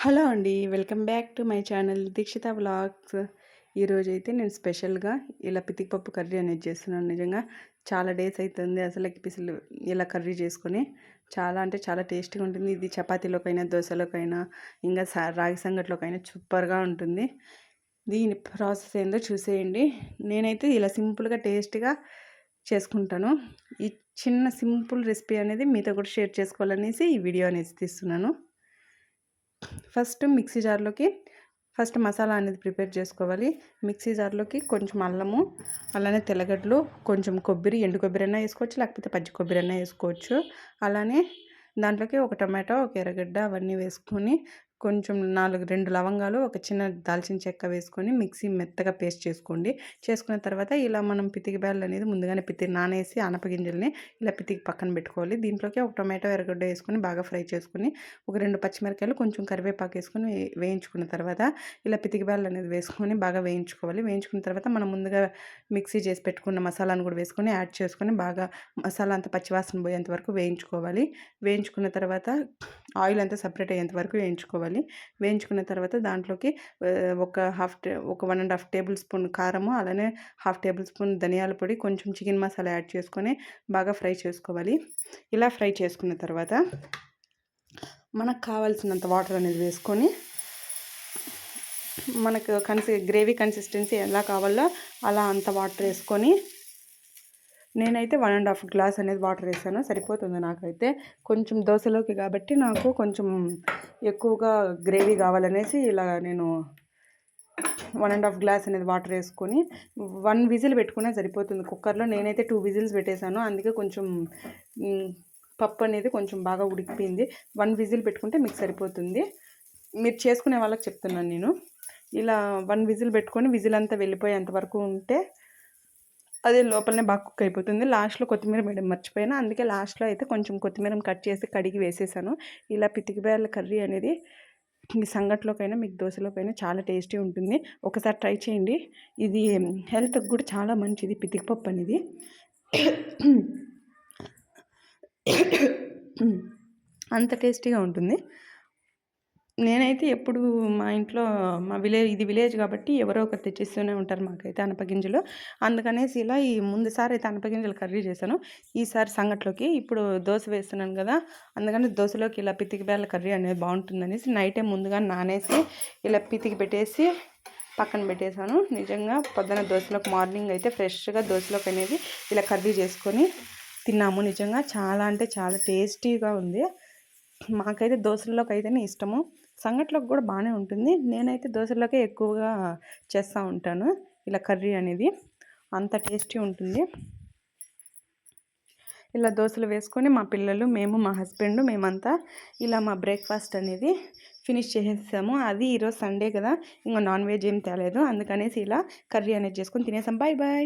Hello అండి welcome back to my channel Deekshita vlogs. ఈరోజు అయితే నేను స్పెషల్గా ఇలా పితికిపప్పు కర్రీ అనేది చేస్తున్నాను. నిజంగా చాలా డేస్ అవుతుంది అసలు పిసిలు ఇలా కర్రీ చేసుకొని. చాలా అంటే చాలా టేస్టీగా ఉంటుంది. ఇది చపాతీలోకైనా దోశలోకైనా ఇంకా రాగి సంగట్లోకైనా సూపర్గా ఉంటుంది. దీని ప్రాసెస్ ఏందో చూసేయండి. నేనైతే ఇలా సింపుల్గా టేస్ట్గా చేసుకుంటాను. ఈ చిన్న సింపుల్ రెసిపీ అనేది మీతో కూడా షేర్ చేసుకోవాలనేసి ఈ వీడియో అనేది తీస్తున్నాను. ఫస్ట్ మిక్సీ జార్లోకి ఫస్ట్ మసాలా అనేది ప్రిపేర్ చేసుకోవాలి. మిక్సీ జార్లోకి కొంచెం అల్లము అలానే తెల్లగడ్డలు కొంచెం కొబ్బరి ఎండు కొబ్బరి అయినా వేసుకోవచ్చు లేకపోతే పచ్చి కొబ్బరి అయినా వేసుకోవచ్చు. అలానే దాంట్లోకి ఒక టమాటో ఒక ఎర్రగడ్డ అవన్నీ వేసుకొని కొంచెం నాలుగు రెండు లవంగాలు ఒక చిన్న దాల్చిన చెక్క వేసుకొని మిక్సీ మెత్తగా పేస్ట్ చేసుకోండి. చేసుకున్న తర్వాత ఇలా మనం పితికి బ్యాల్ అనేది ముందుగానే పితికి నానేసి అనపగింజల్ని ఇలా పితికి పక్కన పెట్టుకోవాలి. దీంట్లోకి ఒక టొమాటో ఎర్రగడ్డ వేసుకొని బాగా ఫ్రై చేసుకొని ఒక రెండు పచ్చిమిరకాయలు కొంచెం కరివేపాకు వేసుకొని వేయించుకున్న తర్వాత ఇలా పితికి బ్యాల్ అనేది వేసుకొని బాగా వేయించుకోవాలి. వేయించుకున్న తర్వాత మనం ముందుగా మిక్సీ చేసి పెట్టుకున్న మసాలాను కూడా వేసుకొని యాడ్ చేసుకొని బాగా మసాలా అంతా పచ్చివాసన పోయేంత వరకు వేయించుకోవాలి. వేయించుకున్న తర్వాత ఆయిల్ అంతా సపరేట్ అయ్యేంత వరకు వేయించుకోవాలి. వేయించుకోవాలి. వేయించుకున్న తర్వాత దాంట్లోకి ఒక హాఫ్ ఒక one and half table spoon అలానే హాఫ్ టేబుల్ స్పూన్ ధనియాల పొడి కొంచెం చికెన్ మసాలా యాడ్ చేసుకొని బాగా ఫ్రై చేసుకోవాలి. ఇలా ఫ్రై చేసుకున్న తర్వాత మనకు కావాల్సినంత వాటర్ అనేది వేసుకొని మనకు కన్సి గ్రేవీ కన్సిస్టెన్సీ ఎలా కావాలో అలా అంత వాటర్ వేసుకొని నేనైతే వన్ అండ్ హాఫ్ గ్లాస్ అనేది వాటర్ వేసాను. సరిపోతుంది నాకైతే. కొంచెం దోశలోకి కాబట్టి నాకు కొంచెం ఎక్కువగా గ్రేవీ కావాలనేసి ఇలా నేను వన్ అండ్ హాఫ్ గ్లాస్ అనేది వాటర్ వేసుకొని వన్ విజిల్ పెట్టుకునే సరిపోతుంది. కుక్కర్లో నేనైతే టూ విజిల్స్ పెట్టేశాను. అందుకే కొంచెం పప్పు అనేది కొంచెం బాగా ఉడికిపోయింది. వన్ విజిల్ పెట్టుకుంటే మీకు సరిపోతుంది. మీరు చేసుకునే వాళ్ళకి చెప్తున్నాను నేను. ఇలా వన్ విజిల్ పెట్టుకొని విజిల్ అంతా వెళ్ళిపోయేంత వరకు ఉంటే అది లోపలనే బాగా కుక్ అయిపోతుంది. లాస్ట్లో కొత్తిమీర వేయడం మర్చిపోయినా. అందుకే లాస్ట్లో అయితే కొంచెం కొత్తిమీర కట్ చేసి కడిగి వేసేసాను. ఇలా పితికిబేళ్ళ కర్రీ అనేది మీ సంగట్లోకైనా మీకు దోశలోకైనా చాలా టేస్టీ ఉంటుంది. ఒకసారి ట్రై చేయండి. ఇది హెల్త్కి కూడా చాలా మంచిది. పితికిపప్పు అనేది. అంత టేస్టీగా ఉంటుంది. నేనైతే ఎప్పుడు మా ఇంట్లో మా విలేజ్ ఇది విలేజ్ కాబట్టి ఎవరో ఒకరు తెచ్చిస్తూనే ఉంటారు మాకైతే అనపగింజలు అందుకనేసి ఇలా ఈ ముందుసారి అయితే అనపగింజలు కర్రీ చేశాను. ఈసారి సంగట్లోకి ఇప్పుడు దోశ వేస్తున్నాను కదా అందుకని దోశలోకి ఇలా పితికి బేళ్ళ కర్రీ అనేది బాగుంటుందనేసి నైటే ముందుగా నానేసి ఇలా పితికి పెట్టేసి పక్కన పెట్టేశాను. నిజంగా పొద్దున దోశలోకి మార్నింగ్ అయితే ఫ్రెష్గా దోశలోకి అనేది ఇలా కర్రీ చేసుకొని తిన్నాము నిజంగా. చాలా అంటే చాలా టేస్టీగా ఉంది. మాకైతే దోశల్లోకి అయితేనే ఇష్టము. సంగట్లోకి కూడా బాగానే ఉంటుంది. నేనైతే దోశలోకే ఎక్కువగా చేస్తూ ఉంటాను. ఇలా కర్రీ అనేది అంత టేస్టీ ఉంటుంది. ఇలా దోశలు వేసుకొని మా పిల్లలు మేము మా హస్బెండ్ మేమంతా ఇలా మా బ్రేక్ఫాస్ట్ అనేది ఫినిష్ చేసేసాము. అది ఈరోజు సండే కదా ఇంకా నాన్ వెజ్ ఏం తేలేదు. అందుకనేసి ఇలా కర్రీ అనేది చేసుకొని తినేసాం. Bye bye.